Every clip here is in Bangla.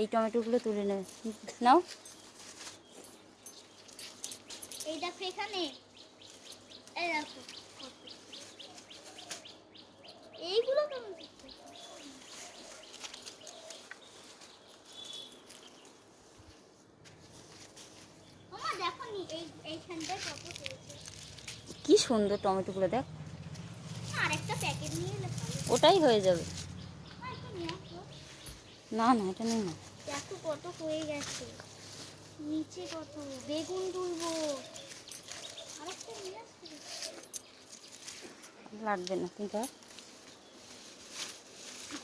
এই টমেটোগুলো তুলে নেবে নাও। এই দেখো এখানে। এই দেখো। এইগুলো কেমন কি সুন্দর টমেটোগুলো দেখ। আর একটা প্যাকেট নিয়ে ওটাই হয়ে যাবে। না না এটা নেই না। দেখো কত হয়ে গেছে। নিচে কত? বেগুন তুলবো। লাগবে না তুমি ধর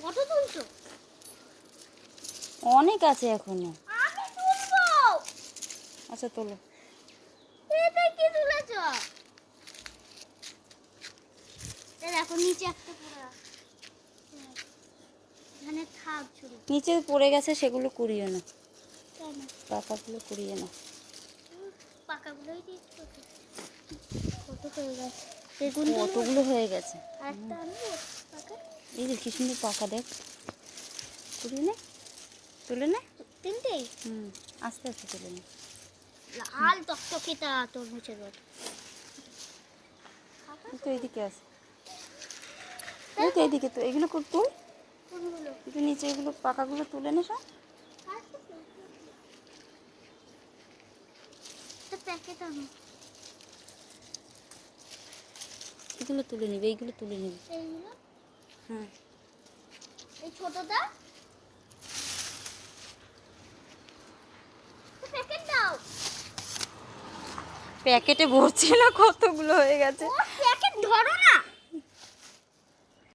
কত তুলছো? অনেক আছে এখনও। আমি তুলবো। আচ্ছা তোলো। এটা কি তুলেছ? এ দেখো নিচে একটা পড়ে আছে। এখানে থাক ছুরি নিচে পড়ে গেছে সেগুলো কুড়িয়ে না কেন? পাতাগুলো কুড়িয়ে না? কতগুলো হয়ে গেছে? এই যে কি সুন্দর পাকা দেখ। কুড়িয়ে নে। তুলে নে। তিনটেই হুম আস্তে আস্তে তুলে নে। লাল টকটকেটা তরমুজের মতো এই তো এইদিকে আছে এই তো এইদিকে তো এগুলো কর তুল কোনগুলো একটু নিচে এগুলো পাকাগুলো তুলে নে সব। এগুলো তুলে নিবি এইগুলো তুলে নিবি। হ্যাঁ। এই ছোটটা? প্যাকেটে ভরছে না কতগুলো হয়ে গেছে। প্যাকেট ধরো না।